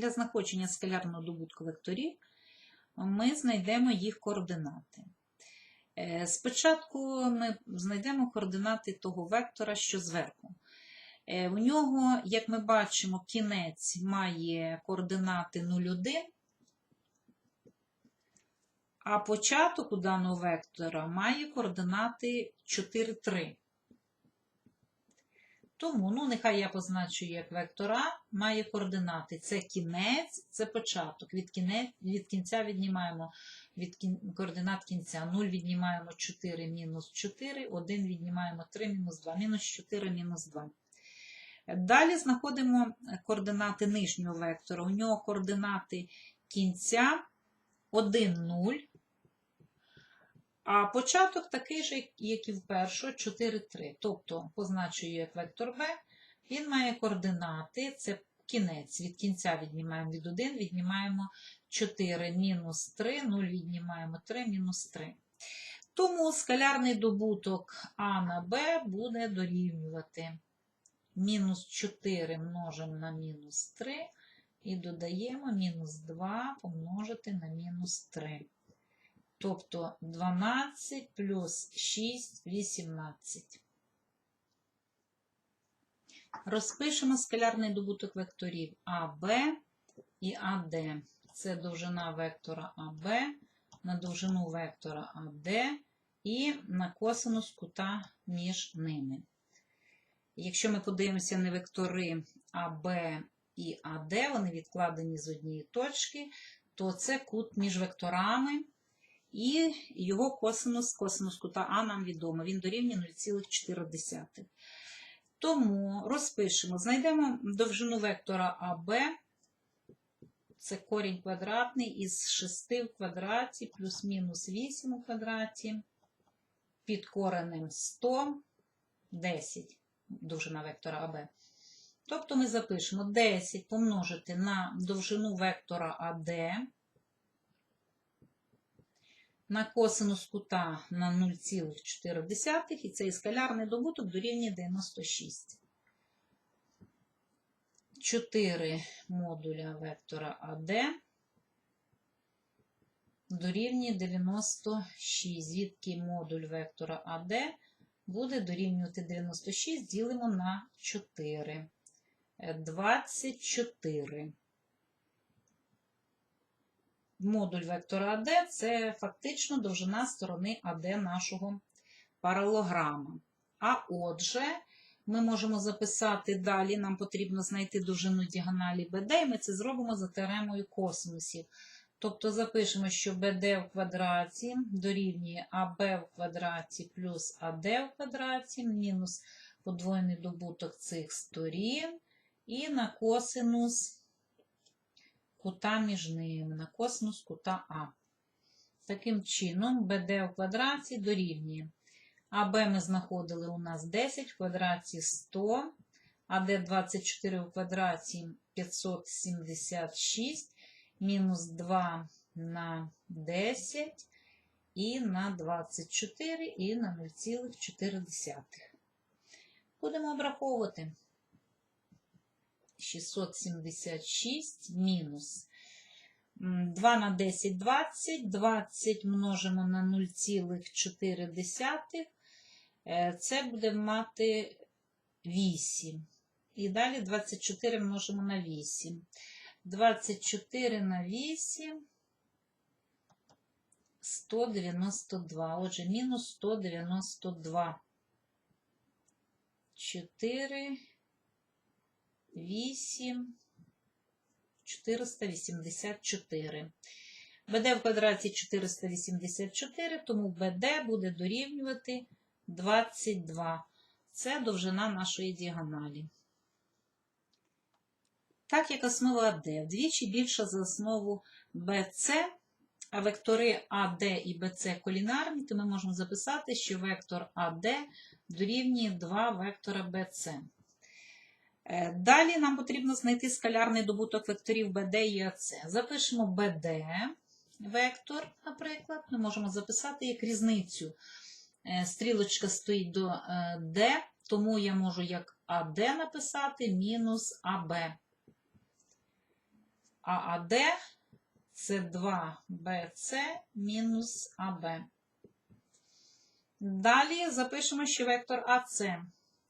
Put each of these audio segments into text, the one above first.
Для знаходження скалярного добутку векторів ми знайдемо їх координати. Е, Спочатку ми знайдемо координати того вектора, що зверху. Е, У нього, як ми бачимо, кінець має координати 0,1, а початок у даного вектора має координати 4,3. Тому, ну, нехай я позначу як вектор А, має координати. Це кінець, це початок. Від, кінець, від кінця віднімаємо від кін, координат кінця. 0 віднімаємо 4 мінус 4, 1 віднімаємо 3 мінус 2, мінус 4 мінус 2. Далі знаходимо координати нижнього вектора. У нього координати кінця 1, 0. А початок такий же, як і в першого, 4, 3. Тобто, позначую як вектор b, він має координати, це кінець. Від кінця віднімаємо від 1, віднімаємо 4, мінус 3, 0 віднімаємо 3, мінус 3. Тому скалярний добуток А на Б буде дорівнювати мінус 4 множимо на мінус 3 і додаємо мінус 2 помножити на мінус 3. Тобто 12 плюс 6 – 18. Розпишемо скалярний добуток векторів АБ і АД. Це довжина вектора АБ на довжину вектора АД і на косинус кута між ними. Якщо ми подивимося на вектори АБ і АД, вони відкладені з однієї точки, то це кут між векторами. І його косинус, косинус кута А нам відомо, він дорівнює 0,4. Тому розпишемо, знайдемо довжину вектора АБ, це корінь квадратний із 6 в квадраті плюс-мінус 8 у квадраті, під коренем 100, 10, довжина вектора АБ. Тобто ми запишемо 10 помножити на довжину вектора АД, на косинус кута на 0,4, і цей скалярний добуток дорівнює 96. 4 модуля вектора АД дорівнює 96, звідки модуль вектора АД буде дорівнювати 96, ділимо на 4. 24 модуль вектора АД це фактично довжина сторони АД нашого паралограма. А отже, ми можемо записати далі, нам потрібно знайти довжину діагоналі БД, і ми це зробимо за теоремою косинусів. Тобто запишемо, що БД в квадраті дорівнює АБ в квадраті плюс АД в квадраті, мінус подвоєний добуток цих сторін, і на косинус кута між ними, на косинус кута А. Таким чином, БД у квадраті дорівнює. АБ ми знаходили у нас 10 в квадраті 100, АД 24 у квадраті 576, мінус 2 на 10 і на 24 і на 0,4. Будемо обраховувати. 676 мінус 2 на 10 20, 20 множимо на 0,4, е, це буде мати 8. І далі 24 множимо на 8. 24 на 8 192. Отже, мінус 192. 4 8, 484. БД в квадраті 484, тому БД буде дорівнювати 22. Це довжина нашої діагоналі. Так як основа АД вдвічі більша за основу BC, а вектори АД і BC колінарні, то ми можемо записати, що вектор АД дорівнює 2 вектора BC. Е, Далі нам потрібно знайти скалярний добуток векторів BD і AC. Запишемо BD вектор, наприклад, ми можемо записати як різницю. Е, Стрілочка стоїть до е, D, тому я можу як AD написати мінус AB. А АД це 2BC мінус АБ. Далі запишемо ще вектор АС.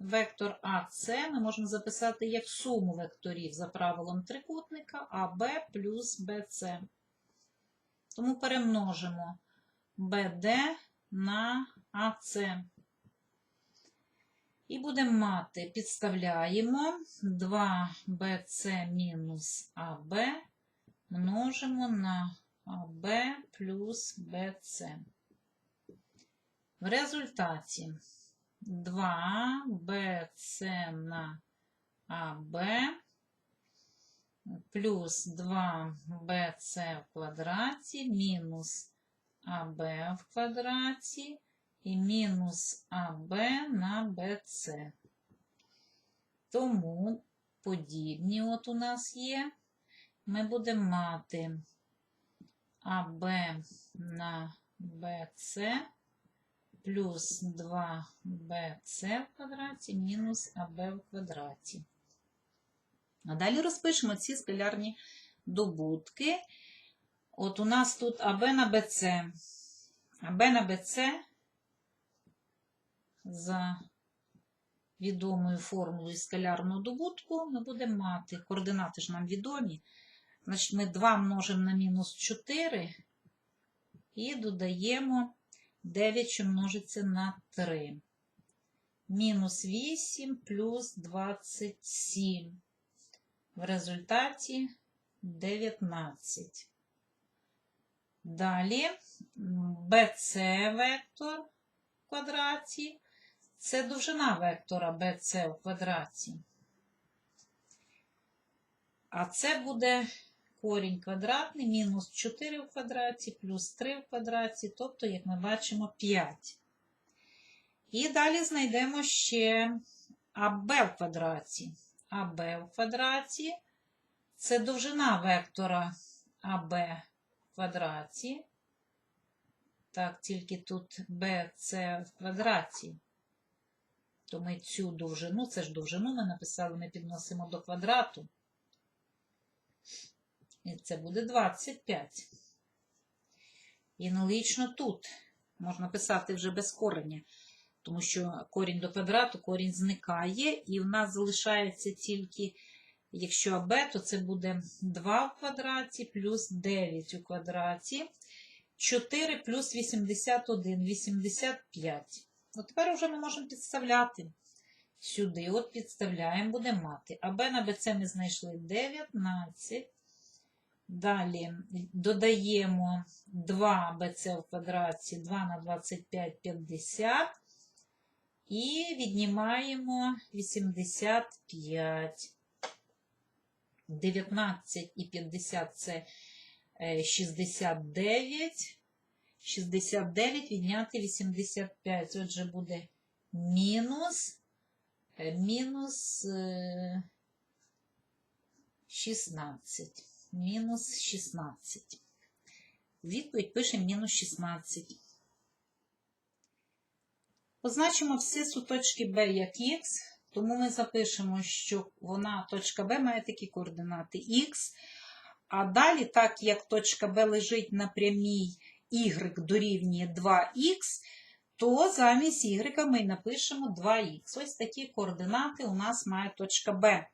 Вектор АС ми можемо записати як суму векторів за правилом трикутника АБ плюс БЦ. Тому перемножимо БД на АС. І будемо мати, підставляємо 2BC мінус АБ множимо на АБ плюс BC. В результаті 2BC на АБ плюс 2BC в квадраті мінус АБ в квадраті і мінус АБ на БЦ. Тому подібні от у нас є. Ми будемо мати АБ на БЦ плюс 2БЦ в квадраті мінус АБ в квадраті. А далі розпишемо ці скалярні добутки. От у нас тут АБ на БЦ. АБ на БЦ за відомою формулою скалярного добутку ми будемо мати, координати ж нам відомі, значить ми 2 множимо на мінус 4 і додаємо 9, що множиться на 3. Мінус 8 плюс 27. В результаті 19. Далі BC вектор в квадраті. Це довжина вектора BC в квадраті. А це буде корінь квадратний, мінус 4 в квадраті, плюс 3 в квадраті, тобто, як ми бачимо, 5. І далі знайдемо ще АБ в квадраті. АБ в квадраті це довжина вектора АБ в квадраті. Так, тільки тут BC в квадраті. То ми цю довжину, це ж довжину ми написали, ми підносимо до квадрату. І це буде 25. І аналогічно тут можна писати вже без кореня, тому що корінь до квадрату, корінь зникає, і в нас залишається тільки, якщо АБ, то це буде 2 в квадраті плюс 9 у квадраті. 4 плюс 81, 85. От тепер вже ми можемо підставляти сюди. От підставляємо, будемо мати. АБ на БЦ ми знайшли 19. Далі додаємо 2 BC в квадраті, 2 на 25 50. І віднімаємо 85. 19 і 50 це 69. 69 відняти 85. Отже, буде мінус, е, мінус е, 16 мінус 16. Відповідь пишемо мінус 16. Позначимо всі суточки B як Х, тому ми запишемо, що вона точка B має такі координати Х. А далі, так як точка B лежить на прямій Y дорівнює 2х, то замість Y ми напишемо 2х. Ось такі координати у нас має точка B.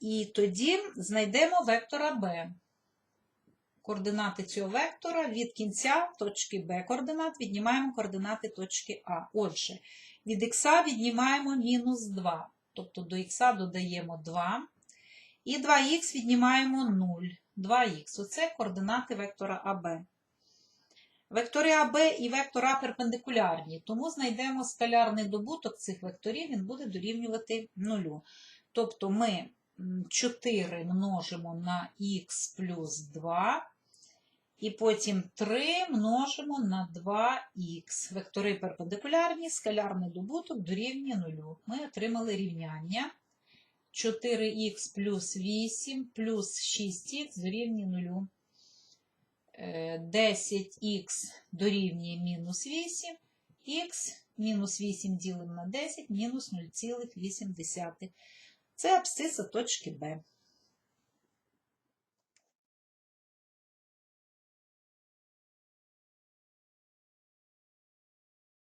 І тоді знайдемо вектора b. Координати цього вектора від кінця точки b координат віднімаємо координати точки А. Отже, від х віднімаємо мінус 2. Тобто до х додаємо 2. І 2х віднімаємо 0. 2х. Оце координати вектора АБ. Вектори АБ і вектор А перпендикулярні, тому знайдемо скалярний добуток цих векторів, він буде дорівнювати 0. Тобто ми 4 множимо на х плюс 2, і потім 3 множимо на 2х. Вектори перпендикулярні, скалярний добуток дорівнює 0. Ми отримали рівняння. 4х плюс 8 плюс 6х дорівнює 0. 10х дорівнює мінус 8, х мінус 8 ділимо на 10, мінус 0,8. Це абсциса точки Б.